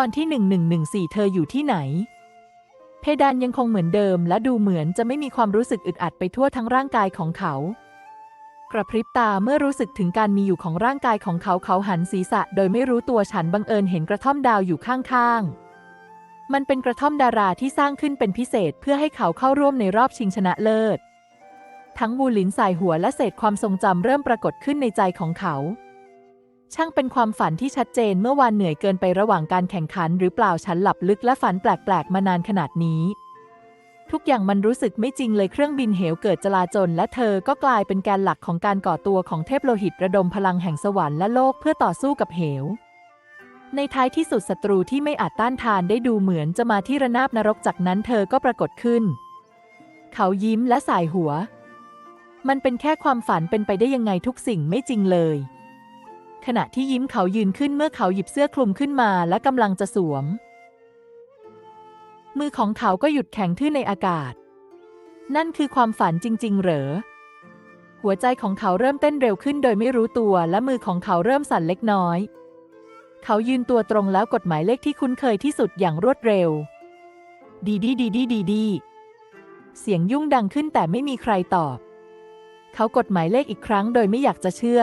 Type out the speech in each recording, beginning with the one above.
ตอนที่ 1114 เธออยู่ที่ไหน เพดานยังคงเหมือนเดิม และดูเหมือนจะไม่มีความรู้สึกอึดอัดไปทั่วทั้งร่างกายของเขา กระพริบตาเมื่อรู้สึกถึงการมีอยู่ของร่างกายของเขาเขาหันศีรษะ โดยไม่รู้ตัวฉันบังเอิญเห็นกระท่อมดาวอยู่ข้างๆมันเป็นกระท่อมดาราที่สร้างขึ้นเป็นพิเศษเพื่อให้เขาเข้าร่วมในรอบชิงชนะเลิศ ทั้งวูหลินสายหัวและเศษความทรงจำเริ่มปรากฏขึ้นในใจของเขา ช่างเป็นความฝันที่ชัดเจนเมื่อวานเหนื่อยเกินไประหว่างการแข่งขัน หรือเปล่าฉันหลับลึกและฝันแปลกๆ มานานขนาดนี้ ทุกอย่างมันรู้สึกไม่จริงเลยเครื่องบินเหวเกิดจลาจลและเธอก็กลายเป็นแกนหลักของการก่อตัวของเทพโลหิตระดมพลังแห่งสวรรค์และโลกเพื่อต่อสู้กับเหว ในท้ายที่สุดศัตรูที่ไม่อาจต้านทานได้ดูเหมือนจะมาที่ระนาบนรกจากนั้นเธอก็ปรากฏขึ้น เขายิ้มและสายหัว มันเป็นแค่ความฝันเป็นไปได้ยังไงทุกสิ่งไม่จริงเลย ขณะที่ยิ้มเขายืนขึ้นเมื่อเขาหยิบเสื้อคลุมขึ้นมาและกำลังจะสวม มือของเขาก็หยุดแข็งทื่อในอากาศ นั่นคือความฝันจริง ๆ เหรอ หัวใจของเขาเริ่มเต้นเร็วขึ้นโดยไม่รู้ตัวและมือของเขาเริ่มสั่นเล็กน้อย เขายืนตัวตรงแล้วกดหมายเลขที่คุ้นเคยที่สุดอย่างรวดเร็ว ดีดีดีดีดีดีเสียงยุ่งดังขึ้นแต่ไม่มีใครตอบ เขากดหมายเลขอีกครั้งโดยไม่อยากจะเชื่อ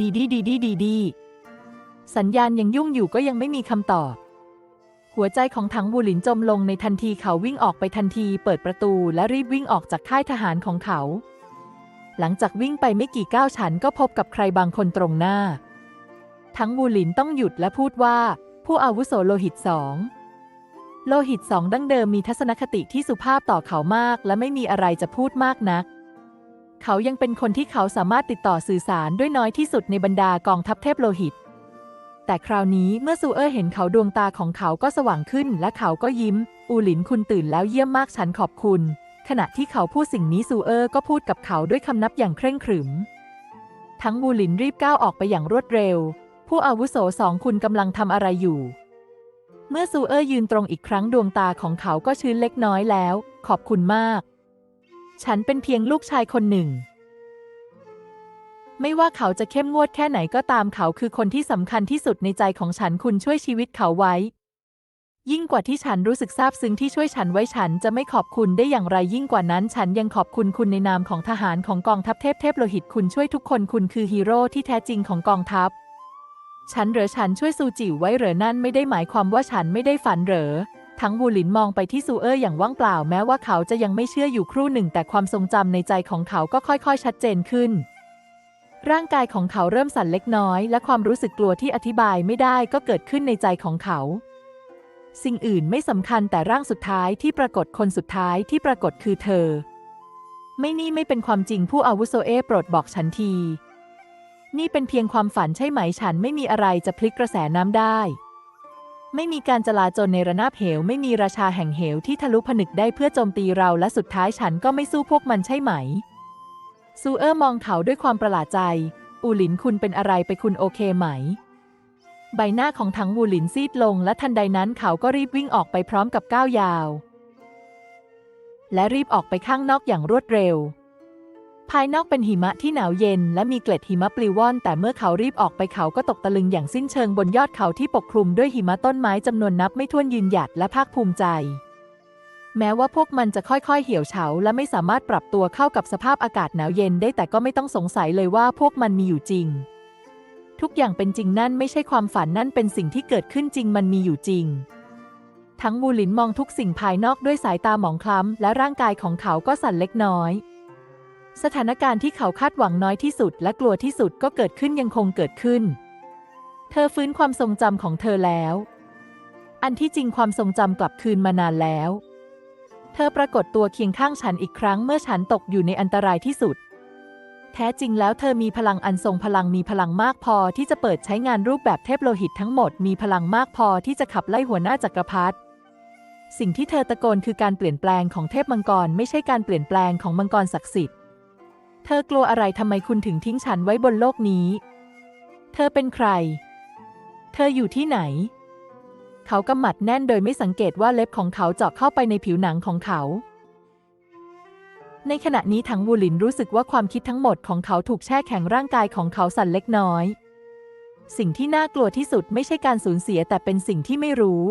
ดีดีดีดีดีดีสัญญาณยังยุ่งอยู่ก็ยังไม่มีคำตอบ หัวใจของถังบูหลินจมลงในทันทีเขาวิ่งออกไปทันทีเปิดประตูและรีบวิ่งออกจากค่ายทหารของเขา หลังจากวิ่งไปไม่กี่ก้าวฉันก็พบกับใครบางคนตรงหน้า ทั้งบูหลินต้องหยุดและพูดว่า ผู้อาวุโสโลหิตสองโลหิตสองดั้งเดิมมีทัศนคติที่สุภาพต่อเขามาก และไม่มีอะไรจะพูดมากนัก เขายังเป็นคนที่เขาสามารถติดต่อสื่อสารด้วยน้อยที่สุดในบรรดากองทัพเทพโลหิต แต่คราวนี้เมื่อซูเออร์เห็นเขาดวงตาของเขาก็สว่างขึ้น และเขาก็ยิ้ม อูหลินคุณตื่นแล้วเยี่ยมมากฉันขอบคุณ ขณะที่เขาพูดสิ่งนี้ซูเออร์ก็พูดกับเขาด้วยคำนับอย่างเคร่งขรึม ทั้งบูหลินรีบก้าวออกไปอย่างรวดเร็ว ผู้อาวุโสสองคุณกำลังทำอะไรอยู่ เมื่อซูเออร์ยืนตรงอีกครั้งดวงตาของเขาก็ชื้นเล็กน้อยแล้ว ขอบคุณมาก ฉันเป็นเพียงลูกชายคนหนึ่ง ไม่ว่าเขาจะเข้มงวดแค่ไหนก็ตามเขาคือคนที่สำคัญที่สุดในใจของฉันคุณช่วยชีวิตเขาไว้ ยิ่งกว่าที่ฉันรู้สึกซาบซึ้งที่ช่วยฉันไว้ฉันจะไม่ขอบคุณได้อย่างไรยิ่งกว่านั้น ฉันยังขอบคุณคุณในนามของทหารของกองทัพเทพเทพโลหิตคุณช่วยทุกคนคุณคือฮีโร่ที่แท้จริงของกองทัพ ฉันเหรอฉันช่วยซูจิวไว้เหรอนั่นไม่ได้หมายความว่าฉันไม่ได้ฝันเหรอ ทั้งบูหลินมองไปที่ซูเออร์อย่างว่างเปล่าแม้ว่าเขาจะยังไม่เชื่ออยู่ครู่หนึ่ง แต่ความทรงจำในใจของเขาก็ค่อยๆ ชัดเจนขึ้น ร่างกายของเขาเริ่มสั่นเล็กน้อย และความรู้สึกกลัวที่อธิบายไม่ได้ก็เกิดขึ้นในใจของเขา สิ่งอื่นไม่สำคัญแต่ร่างสุดท้ายที่ปรากฏคนสุดท้ายที่ปรากฏคือเธอ ไม่นี่ไม่เป็นความจริงผู้อาวุโสเอโปรดบอกฉันที นี่เป็นเพียงความฝันใช่ไหมฉันไม่มีอะไรจะพลิกกระแสน้ำได้ ไม่มีการจลาจลในระนาบเหว ไม่มีราชาแห่งเหวที่ทะลุผนึกได้เพื่อโจมตีเราและสุดท้ายฉันก็ไม่สู้พวกมันใช่ไหม ซูเออร์มองเขาด้วยความประหลาดใจ อูหลินคุณเป็นอะไรไปคุณโอเคไหม ใบหน้าของถังวูหลินซีดลงและทันใดนั้นเขาก็รีบวิ่งออกไปพร้อมกับก้าวยาว และรีบออกไปข้างนอกอย่างรวดเร็ว ภายนอกเป็นหิมะที่หนาวเย็น และมีเกล็ดหิมะปลิวว่อน แต่เมื่อเขารีบออกไปเขาก็ตกตะลึงอย่างสิ้นเชิงบนยอดเขาที่ปกคลุมด้วยหิมะต้นไม้จำนวนนับไม่ถ้วนยืนหยัดและภาคภูมิใจ แม้ว่าพวกมันจะค่อยๆ เหี่ยวเฉาและไม่สามารถปรับตัวเข้ากับสภาพอากาศหนาวเย็นได้แต่ก็ไม่ต้องสงสัยเลยว่าพวกมันมีอยู่จริง ทุกอย่างเป็นจริงนั่นไม่ใช่ความฝันนั่นเป็นสิ่งที่เกิดขึ้นจริงมันมีอยู่จริงทั้งมูลินมองทุกสิ่งภายนอกด้วยสายตาหมองคล้ำ และร่างกายของเขาก็สั่นเล็กน้อย สถานการณ์ที่เขาคาดหวังน้อยที่สุดและกลัวที่สุดก็เกิดขึ้นยังคงเกิดขึ้น เธอฟื้นความทรงจำของเธอแล้ว อันที่จริงความทรงจำกลับคืนมานานแล้ว เธอปรากฏตัวเคียงข้างฉันอีกครั้งเมื่อฉันตกอยู่ในอันตรายที่สุด แท้จริงแล้วเธอมีพลังอันทรงพลังมีพลังมากพอที่จะเปิดใช้งานรูปแบบเทพโลหิตทั้งหมดมีพลังมากพอที่จะขับไล่หัวหน้าจักรพรรดิสิ่งที่เธอตะโกนคือการเปลี่ยนแปลงของเทพมังกรไม่ใช่การเปลี่ยนแปลงของมังกรศักดิ์สิทธิ์ เธอกลัวอะไรทำไมคุณถึงทิ้งฉันไว้บนโลกนี้ เธอเป็นใคร เธออยู่ที่ไหน เขากำหมัดแน่นโดยไม่สังเกตว่าเล็บของเขาเจาะเข้าไปในผิวหนังของเขา ในขณะนี้ถังวูหลินรู้สึกว่าความคิดทั้งหมดของเขาถูกแช่แข็งร่างกายของเขาสั่นเล็กน้อย สิ่งที่น่ากลัวที่สุดไม่ใช่การสูญเสียแต่เป็นสิ่งที่ไม่รู้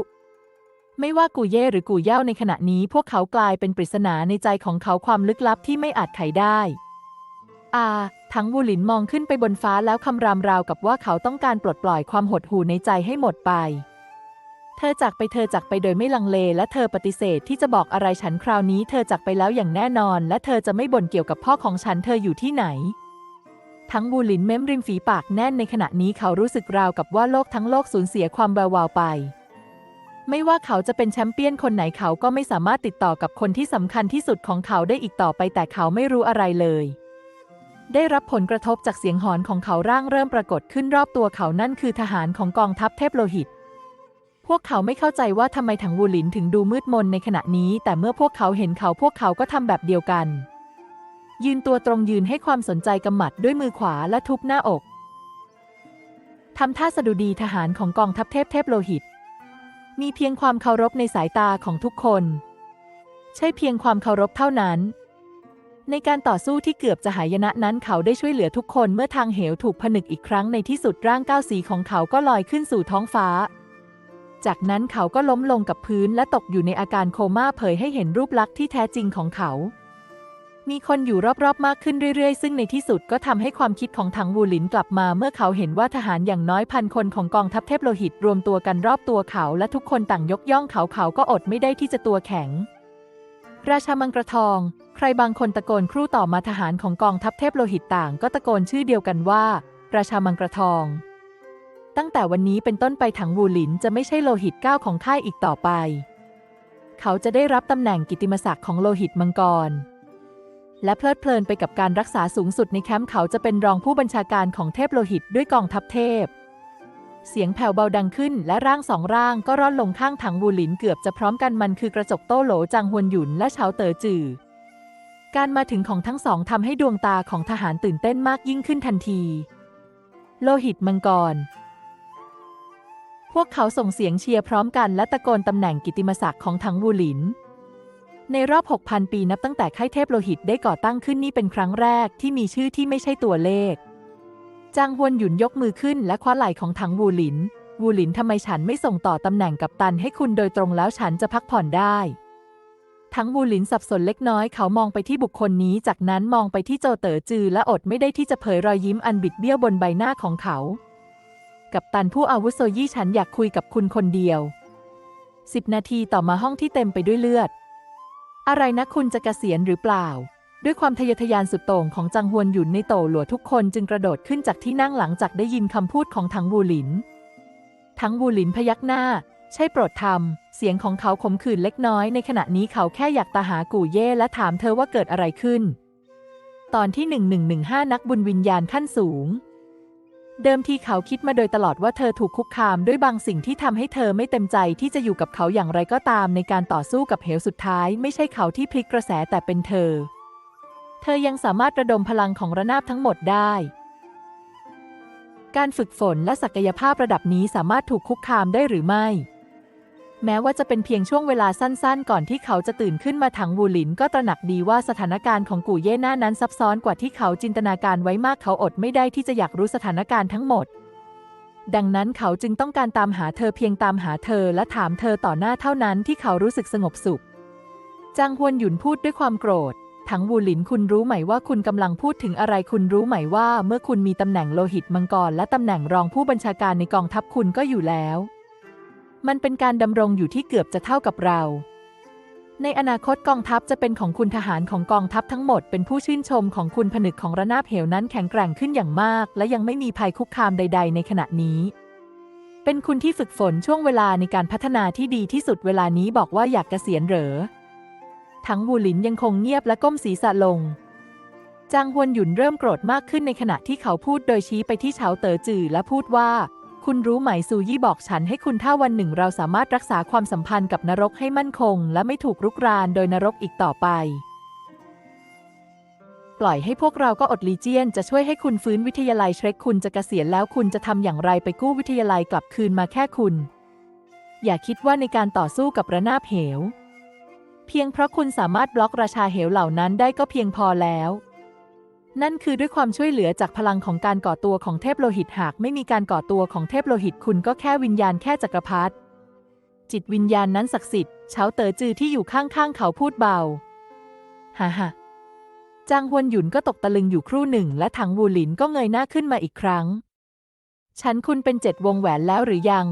ไม่ว่ากูเย่หรือกูเย่าในขณะนี้พวกเขากลายเป็นปริศนาในใจของเขาความลึกลับที่ไม่อาจไขได้ อาทั้งวูหลินมองขึ้นไปบนฟ้าแล้วคำรามราวกับว่าเขาต้องการปลดปล่อยความหดหู่ในใจให้หมดไป เธอจากไปเธอจากไปโดยไม่ลังเล และเธอปฏิเสธที่จะบอกอะไรฉันคราวนี้เธอจากไปแล้วอย่างแน่นอน และเธอจะไม่บ่นเกี่ยวกับพ่อของฉันเธออยู่ที่ไหน ทั้งบูหลินเม้มริมฝีปากแน่นในขณะนี้เขารู้สึกราวกับว่าโลกทั้งโลกสูญเสียความแวววาวไปไม่ว่าเขาจะเป็นแชมเปี้ยนคนไหนเขาก็ไม่สามารถติดต่อกับคนที่สำคัญที่สุดของเขาได้อีกต่อไปแต่เขาไม่รู้อะไรเลย ได้รับผลกระทบจากเสียงหอนของเขาร่างเริ่มปรากฏขึ้นรอบตัวเขานั่นคือทหารของกองทัพเทพโลหิต พวกเขาไม่เข้าใจว่าทำไมถังวูหลินถึงดูมืดมนในขณะนี้ แต่เมื่อพวกเขาเห็นเขาพวกเขาก็ทำแบบเดียวกัน ยืนตัวตรงยืนให้ความสนใจกำหมัดด้วยมือขวาและทุบหน้าอกทำท่าสะดุดีทหารของกองทัพเทพเทพโลหิต มีเพียงความเคารพในสายตาของทุกคน ใช่เพียงความเคารพเท่านั้น ในการต่อสู้ที่เกือบจะหายนะนั้นเขาได้ช่วยเหลือทุกคนเมื่อทางเหวถูกผนึกอีกครั้งในที่สุดร่างก้าวสีของเขาก็ลอยขึ้นสู่ท้องฟ้า จากนั้นเขาก็ล้มลงกับพื้นและตกอยู่ในอาการโคม่าเผยให้เห็นรูปลักษณ์ที่แท้จริงของเขา มีคนอยู่รอบๆ มากขึ้นเรื่อยๆ ซึ่งในที่สุดก็ทำให้ความคิดของถังวูหลินกลับมา เมื่อเขาเห็นว่าทหารอย่างน้อยพันคนของกองทัพเทพโลหิตรวมตัวกันรอบตัวเขา และทุกคนต่างยกย่องเขาเขาก็อดไม่ได้ที่จะตัวแข็ง ราชามังกรทอง ใครบางคนตะโกนครู่ต่อมาทหารของกองทัพเทพโลหิตต่างก็ตะโกนชื่อเดียวกันว่า ราชามังกรทอง ตั้งแต่วันนี้เป็นต้นไปถังวูหลินจะไม่ใช่โลหิตก้าของค่ายอีกต่อไป เขาจะได้รับตำแหน่งกิติมศักดิ์ของโลหิตมังกร และเพลิดเพลินไปกับการรักษาสูงสุดในแคมป์เขาจะเป็นรองผู้บัญชาการของเทพโลหิตด้วยกองทัพเทพ เสียงแผ่วเบาดังขึ้นและร่างสองร่างก็ร่อนลงข้างถังวูหลินเกือบจะพร้อมกันมันคือกระจกโต้โหลจางฮวนหยุนและเฉาเต๋อจือ การมาถึงของทั้งสองทำให้ดวงตาของทหารตื่นเต้นมากยิ่งขึ้นทันที โลหิตมังกร พวกเขาส่งเสียงเชียร์พร้อมกันและตะโกนตำแหน่งกิตติมศักดิ์ของถังวูหลิน ในรอบ 6,000 ปีนับตั้งแต่ค่ายเทพโลหิตได้ก่อตั้งขึ้นนี่เป็นครั้งแรกที่มีชื่อที่ไม่ใช่ตัวเลข จางฮวนหยุนยกมือขึ้นและคว้าไหล่ของถังวูหลิน วูหลินทำไมฉันไม่ส่งต่อตำแหน่งกับตันให้คุณโดยตรงแล้วฉันจะพักผ่อนได้ ทั้งวูหลินสับสนเล็กน้อยเขามองไปที่บุคคลนี้ จากนั้นมองไปที่โจเต๋อจือและอดไม่ได้ที่จะเผยรอยยิ้มอันบิดเบี้ยวบนใบหน้าของเขา กับตันผู้อาวุโสยี่ฉันอยากคุยกับคุณคนเดียวสิบนาทีต่อมาห้องที่เต็มไปด้วยเลือด อะไรนะคุณจะกะเกษียณหรือเปล่า ด้วยความทะเยอทะยานสุดโต่งของจังฮวนหยุนในโตหลัวทุกคนจึงกระโดดขึ้นจากที่นั่งหลังจากได้ยินคำพูดของทั้งวูหลินทั้งวูหลินพยักหน้า ใช่โปรดทำเสียงของเขาขมขื่นเล็กน้อย ในขณะนี้เขาแค่อยากตาหากู่เย่และถามเธอว่าเกิดอะไรขึ้น ตอนที่ 1115 นักบุญวิญญาณขั้นสูง เดิมทีเขาคิดมาโดยตลอดว่าเธอถูกคุกคามด้วยบางสิ่งที่ทำให้เธอไม่เต็มใจที่จะอยู่กับเขาอย่างไรก็ตามในการต่อสู้กับเหวสุดท้าย ไม่ใช่เขาที่พลิกกระแสแต่เป็นเธอ เธอยังสามารถระดมพลังของระนาบทั้งหมดได้ การฝึกฝนและศักยภาพระดับนี้สามารถถูกคุกคามได้หรือไม่ แม้ว่าจะเป็นเพียงช่วงเวลาสั้นๆ ก่อนที่เขาจะตื่นขึ้นมาถังวูหลินก็ตระหนักดีว่าสถานการณ์ของกู่เย่หน้านั้นซับซ้อนกว่าที่เขาจินตนาการไว้มากเขาอดไม่ได้ที่จะอยากรู้สถานการณ์ทั้งหมดดังนั้นเขาจึงต้องการตามหาเธอเพียงตามหาเธอและถามเธอต่อหน้าเท่านั้นที่เขารู้สึกสงบสุข จางฮวนหยุนพูดด้วยความโกรธ ถังวูหลินคุณรู้ไหมว่าคุณกำลังพูดถึงอะไรคุณรู้ไหมว่า เมื่อคุณมีตำแหน่งโลหิตมังกรและตำแหน่งรองผู้บัญชาการในกองทัพคุณก็อยู่แล้ว มันเป็นการดำรงอยู่ที่เกือบจะเท่ากับเรา ในอนาคตกองทัพจะเป็นของคุณทหารของกองทัพทั้งหมด เป็นผู้ชื่นชมของคุณผนึกของระนาบเหวนั้นแข็งแกร่งขึ้นอย่างมาก และยังไม่มีภัยคุกคามใด ๆ ในขณะนี้เป็นคุณที่ฝึกฝนช่วงเวลาในการพัฒนาที่ดีที่สุดเวลานี้บอกว่าอยากเกษียณเหรอ ทั้งวูหลินยังคงเงียบและก้มศีรษะลง จางฮวนหยุนเริ่มโกรธมากขึ้นในขณะที่เขาพูดโดยชี้ไปที่เฉาเต๋อจือและพูดว่า คุณรู้ไหมซูยี่บอกฉันให้คุณถ้าวันหนึ่งเราสามารถรักษาความสัมพันธ์กับนรกให้มั่นคง และไม่ถูกรุกรานโดยนรกอีกต่อไป ปล่อยให้พวกเราก็อดลีเจียนจะช่วยให้คุณฟื้นวิทยาลัยเชรคคุณจะเกษียณแล้วคุณจะทำอย่างไรไปกู้วิทยาลัยกลับคืนมาแค่คุณ อย่าคิดว่าในการต่อสู้กับระนาบเหว เพียงเพราะคุณสามารถบล็อกราชาเหวเหล่านั้นได้ก็เพียงพอแล้ว นั่นคือด้วยความช่วยเหลือจากพลังของการก่อตัวของเทพโลหิตหากไม่มีการก่อตัวของเทพโลหิตคุณก็แค่วิญญาณแค่จักรพรรดิจิตวิญญาณนั้นศักดิ์สิทธิ์เฉาเต๋อจือที่อยู่ข้างๆเขาพูดเบาฮ่าฮ่าจางฮวนหยุนก็ตกตะลึงอยู่ครู่หนึ่ง และถังวูหลินก็เงยหน้าขึ้นมาอีกครั้ง ฉันคุณเป็นเจ็ดวงแหวนแล้วหรือยัง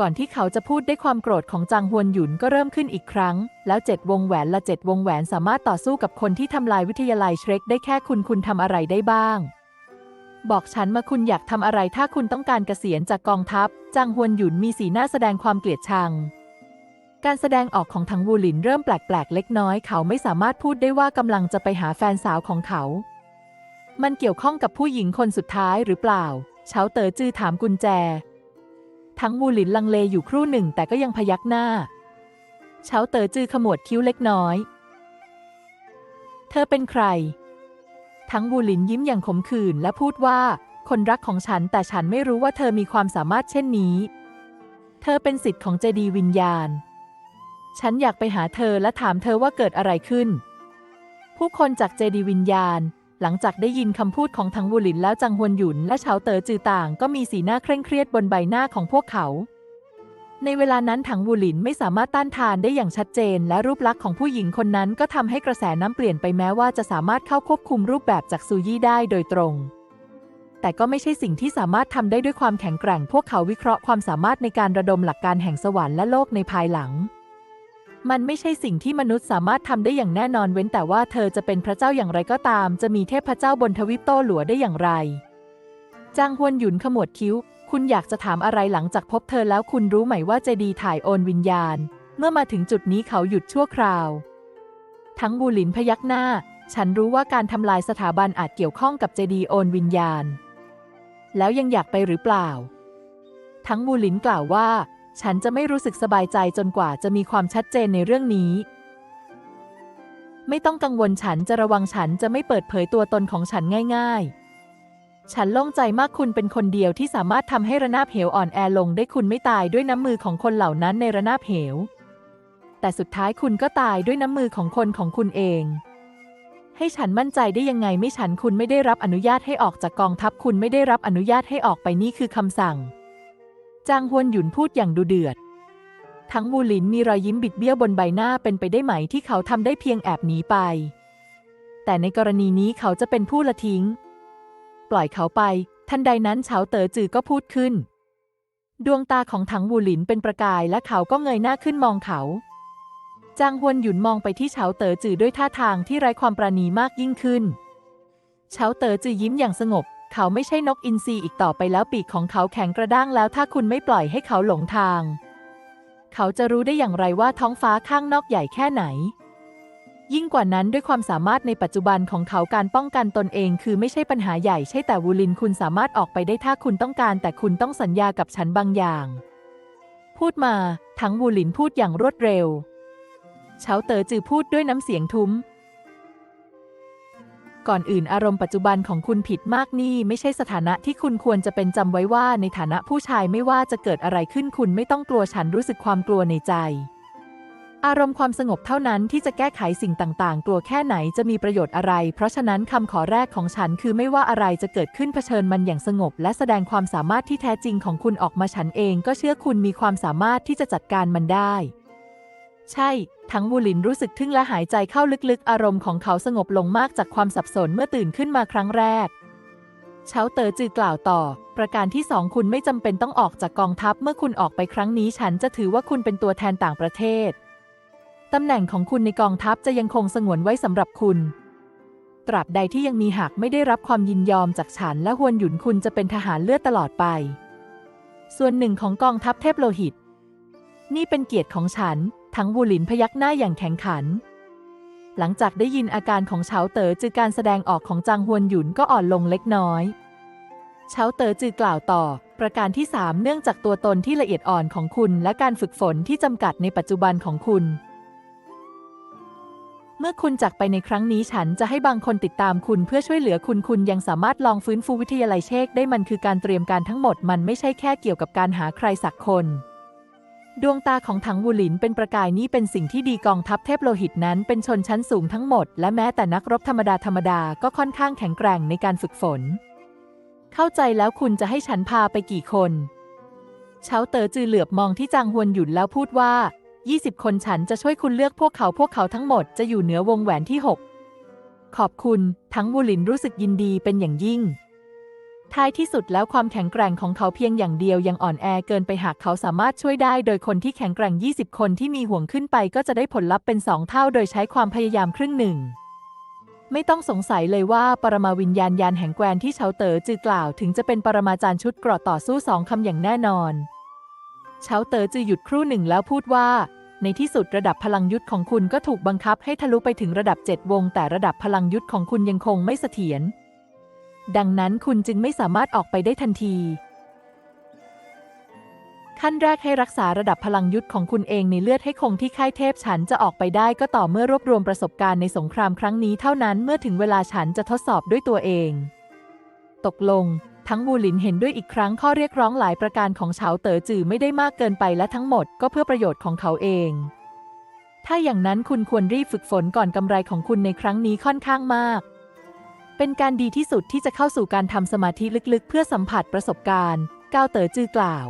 ก่อนที่เขาจะพูดได้ความโกรธของจางฮวนหยุนก็เริ่มขึ้นอีกครั้ง แล้วเจ็ดวงแหวนละเจ็ดวงแหวนสามารถต่อสู้กับคนที่ทำลายวิทยาลัยเชรกได้แค่คุณคุณทำอะไรได้บ้าง บอกฉันมาคุณอยากทำอะไรถ้าคุณต้องการเกษียณจากกองทัพ จางฮวนหยุนมีสีหน้าแสดงความเกลียดชัง การแสดงออกของทังวูหลินเริ่มแปลกๆ เล็กน้อย เขาไม่สามารถพูดได้ว่ากำลังจะไปหาแฟนสาวของเขา มันเกี่ยวข้องกับผู้หญิงคนสุดท้ายหรือเปล่าเฉาเต๋อจือถามกุญแจ ทั้งวูหลินลังเลอยู่ครู่หนึ่งแต่ก็ยังพยักหน้า เฉาเต๋อจือขมวดคิ้วเล็กน้อย เธอเป็นใคร ทั้งวูหลินยิ้มอย่างขมขื่นและพูดว่า คนรักของฉันแต่ฉันไม่รู้ว่าเธอมีความสามารถเช่นนี้ เธอเป็นสิทธิ์ของเจดีวิญญาณ ฉันอยากไปหาเธอและถามเธอว่าเกิดอะไรขึ้น ผู้คนจากเจดีวิญญาณ หลังจากได้ยินคำพูดของทั้งวูหลินแล้วจังฮวนหยุนและเฉาเต๋อจือต่างก็มีสีหน้าเคร่งเครียดบนใบหน้าของพวกเขา ในเวลานั้นถังวูหลินไม่สามารถต้านทานได้อย่างชัดเจน และรูปลักษณ์ของผู้หญิงคนนั้นก็ทำให้กระแสน้ำเปลี่ยนไปแม้ว่าจะสามารถเข้าควบคุมรูปแบบจากซูยี่ได้โดยตรง แต่ก็ไม่ใช่สิ่งที่สามารถทำได้ด้วยความแข็งแกร่ง พวกเขาวิเคราะห์ความสามารถในการระดมหลักการแห่งสวรรค์และโลกในภายหลัง มันไม่ใช่สิ่งที่มนุษย์สามารถทำได้อย่างแน่นอนเว้นแต่ว่าเธอจะเป็นพระเจ้าอย่างไรก็ตาม จะมีเทพเจ้าบนทวิปโต้หลัวได้อย่างไร จางฮวนหยุนขมวดคิ้ว คุณอยากจะถามอะไรหลังจากพบเธอแล้วคุณรู้ไหมว่าเจดีถ่ายโอนวิญญาณ เมื่อมาถึงจุดนี้เขาหยุดชั่วคราว ทั้งบูหลินพยักหน้า ฉันรู้ว่าการทำลายสถาบันอาจเกี่ยวข้องกับเจดีโอนวิญญาณ แล้วยังอยากไปหรือเปล่า ทั้งบูหลินกล่าวว่า ฉันจะไม่รู้สึกสบายใจจนกว่าจะมีความชัดเจนในเรื่องนี้ ไม่ต้องกังวลฉันจะระวังฉันจะไม่เปิดเผยตัวตนของฉันง่าย ๆ ฉันโล่งใจมากคุณเป็นคนเดียวที่สามารถทำให้ระนาบเหวอ่อนแอลงได้คุณไม่ตายด้วยน้ำมือของคนเหล่านั้นในระนาบเหว แต่สุดท้ายคุณก็ตายด้วยน้ำมือของคนของคุณเอง ให้ฉันมั่นใจได้ยังไงไม่ฉันคุณไม่ได้รับอนุญาตให้ออกจากกองทัพคุณไม่ได้รับอนุญาตให้ออกไปนี่คือคำสั่ง จางฮวนหยุนพูดอย่างดูเดือด ทั้งวูหลินมีรอยยิ้มบิดเบี้ยวบนใบหน้าเป็นไปได้ไหมที่เขาทำได้เพียงแอบหนีไป แต่ในกรณีนี้เขาจะเป็นผู้ละทิ้ง ปล่อยเขาไป ทันใดนั้นเฉาเต๋อจือก็พูดขึ้น ดวงตาของถังวูหลินเป็นประกายและเขาก็เงยหน้าขึ้นมองเขา จางฮวนหยุนมองไปที่เฉาเต๋อจือด้วยท่าทางที่ไร้ความปราณีมากยิ่งขึ้นเฉาเต๋อจือยิ้มอย่างสงบ เขาไม่ใช่นกอินทรีอีกต่อไปแล้วปีกของเขาแข็งกระด้างแล้วถ้าคุณไม่ปล่อยให้เขาหลงทาง เขาจะรู้ได้อย่างไรว่าท้องฟ้าข้างนอกใหญ่แค่ไหน ยิ่งกว่านั้นด้วยความสามารถในปัจจุบันของเขาการป้องกันตนเอง คือไม่ใช่ปัญหาใหญ่ใช่แต่วูลินคุณสามารถออกไปได้ถ้าคุณต้องการ แต่คุณต้องสัญญากับฉันบางอย่าง พูดมาทั้งวูลินพูดอย่างรวดเร็วเฉาเต๋อจือพูดด้วยน้ำเสียงทุ้ม ก่อนอื่นอารมณ์ปัจจุบันของคุณผิดมากนี่ไม่ใช่สถานะที่คุณควรจะเป็นจำไว้ว่าในฐานะผู้ชายไม่ว่าจะเกิดอะไรขึ้นคุณไม่ต้องกลัวฉันรู้สึกความกลัวในใจ อารมณ์ความสงบเท่านั้นที่จะแก้ไขสิ่งต่างๆ กลัวแค่ไหนจะมีประโยชน์อะไร เพราะฉะนั้นคำขอแรกของฉันคือไม่ว่าอะไรจะเกิดขึ้นเผชิญมันอย่างสงบ และแสดงความสามารถที่แท้จริงของคุณออกมาฉันเอง ก็เชื่อคุณมีความสามารถที่จะจัดการมันได้ ใช่ ทั้งวูลินรู้สึกทึ่งและหายใจเข้าลึกๆ อารมณ์ของเขาสงบลงมากจากความสับสนเมื่อตื่นขึ้นมาครั้งแรกเฉาเต๋อจือกล่าวต่อ ประการที่สองคุณไม่จำเป็นต้องออกจากกองทัพเมื่อคุณออกไปครั้งนี้ฉันจะถือว่าคุณเป็นตัวแทนต่างประเทศ ตำแหน่งของคุณในกองทัพจะยังคงสงวนไว้สำหรับคุณ ตราบใดที่ยังมีหากไม่ได้รับความยินยอมจากฉันและฮวนหยุนคุณจะเป็นทหารเลือดตลอดไป ส่วนหนึ่งของกองทัพเทพโลหิต นี่เป็นเกียรติของฉัน ทั้งวูหลินพยักหน้าอย่างแข็งขัน หลังจากได้ยินอาการของเฉาเต๋อจือการแสดงออกของจางฮวนหยุนก็อ่อนลงเล็กน้อยเฉาเต๋อจือกล่าวต่อ ประการที่ 3 เนื่องจากตัวตนที่ละเอียดอ่อนของคุณและการฝึกฝนที่จำกัดในปัจจุบันของคุณ เมื่อคุณจากไปในครั้งนี้ฉันจะให้บางคนติดตามคุณเพื่อช่วยเหลือคุณคุณยังสามารถลองฟื้นฟูวิทยาลัยเชกได้มันคือการเตรียมการทั้งหมดมันไม่ใช่แค่เกี่ยวกับการหาใครสักคน ดวงตาของถังวูหลินเป็นประกายนี้เป็นสิ่งที่ดีกองทัพเทพโลหิตนั้นเป็นชนชั้นสูงทั้งหมด และแม้แต่นักรบธรรมดาธรรมดาก็ค่อนข้างแข็งแกร่งในการฝึกฝน เข้าใจแล้วคุณจะให้ฉันพาไปกี่คนเฉาเต๋อจือเหลือบมองที่จางฮวนหยุนแล้วพูดว่า 20 คนฉันจะช่วยคุณเลือกพวกเขาพวกเขาทั้งหมดจะอยู่เหนือวงแหวนที่ 6 ขอบคุณ ทั้งวูหลินรู้สึกยินดีเป็นอย่างยิ่ง ท้ายที่สุดแล้วความแข็งแกร่งของเขาเพียงอย่างเดียวยังอ่อนแอเกินไปหากเขาสามารถช่วยได้ โดยคนที่แข็งแกร่ง 20 คนที่มีห่วงขึ้นไปก็จะได้ผลลัพธ์เป็นสองเท่า โดยใช้ความพยายามครึ่งหนึ่ง ไม่ต้องสงสัยเลยว่าปรมาวิญญาณยานแห่งแกวนที่เฉาเต๋อจือกล่าวถึงจะเป็นปรมาจารย์ชุดเกราะต่อสู้สองคำอย่างแน่นอนเฉาเต๋อจือหยุดครู่หนึ่งแล้วพูดว่า ในที่สุดระดับพลังยุทธของคุณก็ถูกบังคับให้ทะลุไปถึงระดับ 7 วง แต่ระดับพลังยุทธของคุณยังคงไม่เสถียร ดังนั้นคุณจึงไม่สามารถออกไปได้ทันที ขั้นแรกให้รักษาระดับพลังยุทธของคุณเองในเลือดให้คงที่ค่ายเทพฉันจะออกไปได้ก็ต่อเมื่อรวบรวมประสบการณ์ในสงครามครั้งนี้เท่านั้นเมื่อถึงเวลาฉันจะทดสอบด้วยตัวเอง ตกลง ทั้งวูหลินเห็นด้วยอีกครั้งข้อเรียกร้องหลายประการของเฉาเต๋อจือไม่ได้มากเกินไปและทั้งหมดก็เพื่อประโยชน์ของเขาเองถ้าอย่างนั้นคุณควรรีบฝึกฝนก่อนกำไรของคุณในครั้งนี้ค่อนข้างมาก เป็นการดีที่สุดที่จะเข้าสู่การทำสมาธิลึกๆ เพื่อสัมผัสประสบการณ์ก้าวเต๋อจือกล่าว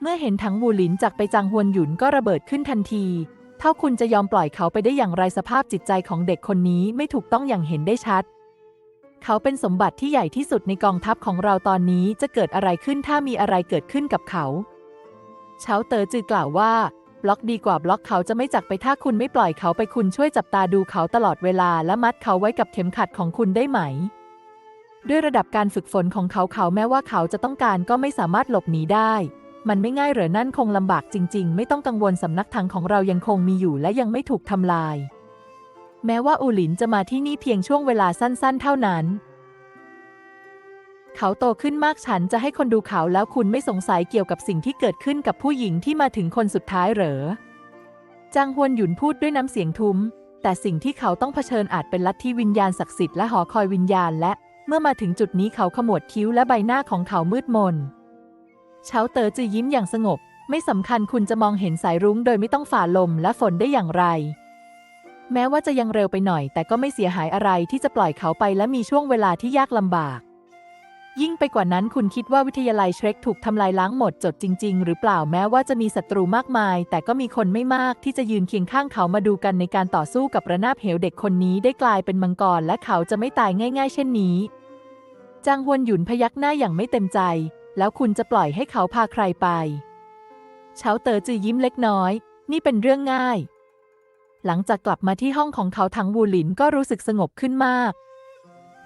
เมื่อเห็นถังวูหลินจากไปจางฮวนหยุนก็ระเบิดขึ้นทันที เท่าคุณจะยอมปล่อยเขาไปได้อย่างไรสภาพจิตใจของเด็กคนนี้ไม่ถูกต้องอย่างเห็นได้ชัด เขาเป็นสมบัติที่ใหญ่ที่สุดในกองทัพของเราตอนนี้จะเกิดอะไรขึ้นถ้ามีอะไรเกิดขึ้นกับเขาเฉาเต๋อจือกล่าวว่า ล็อกดีกว่าบล็อกเขาจะไม่จากไปถ้าคุณไม่ปล่อยเขาไปคุณช่วยจับตาดูเขาตลอดเวลาและมัดเขาไว้กับเข็มขัดของคุณได้ไหม ด้วยระดับการฝึกฝนของเขาเขาแม้ว่าเขาจะต้องการก็ไม่สามารถหลบหนีได้ มันไม่ง่ายเหรอนั่นคงลำบากจริง ๆ ไม่ต้องกังวลสำนักทางของเรายังคงมีอยู่และยังไม่ถูกทำลาย แม้ว่าอูหลินจะมาที่นี่เพียงช่วงเวลาสั้น ๆ เท่านั้น เขาโตขึ้นมากฉันจะให้คนดูเขาแล้วคุณไม่สงสัยเกี่ยวกับสิ่งที่เกิดขึ้นกับผู้หญิงที่มาถึงคนสุดท้ายเหรอ จางฮวนหยุนพูดด้วยน้ำเสียงทุ้ม แต่สิ่งที่เขาต้องเผชิญอาจเป็นลัทธิวิญญาณศักดิ์สิทธิ์และหอคอยวิญญาณและ เมื่อมาถึงจุดนี้เขาขมวดคิ้วและใบหน้าของเขามืดมนเฉาเต๋อจือยิ้มอย่างสงบ ไม่สำคัญคุณจะมองเห็นสายรุ้งโดยไม่ต้องฝ่าลมและฝนได้อย่างไรแม้ว่าจะยังเร็วไปหน่อย แต่ก็ไม่เสียหายอะไรที่จะปล่อยเขาไปและมีช่วงเวลาที่ยากลำบาก ยิ่งไปกว่านั้นคุณคิดว่าวิทยาลัยเชรกถูกทำลายล้างหมดจดจริง ๆ หรือเปล่าแม้ว่าจะมีศัตรูมากมาย แต่ก็มีคนไม่มากที่จะยืนเคียงข้างเขามาดูกันในการต่อสู้กับระนาบเหวเด็กคนนี้ได้กลายเป็นมังกรและเขาจะไม่ตายง่าย ๆ เช่นนี้ จางฮวนหยุนพยักหน้าอย่างไม่เต็มใจ แล้วคุณจะปล่อยให้เขาพาใครไปเฉาเต๋อจือยิ้มเล็กน้อย นี่เป็นเรื่องง่าย หลังจากกลับมาที่ห้องของเขาทั้งวูหลินก็รู้สึกสงบขึ้นมาก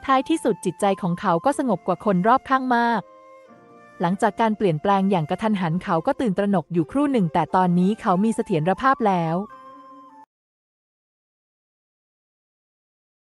ท้ายที่สุดจิตใจของเขาก็สงบกว่าคนรอบข้างมาก หลังจากการเปลี่ยนแปลงอย่างกระทันหันเขาก็ตื่นตระหนกอยู่ครู่หนึ่ง แต่ตอนนี้เขามีเสถียรภาพแล้ว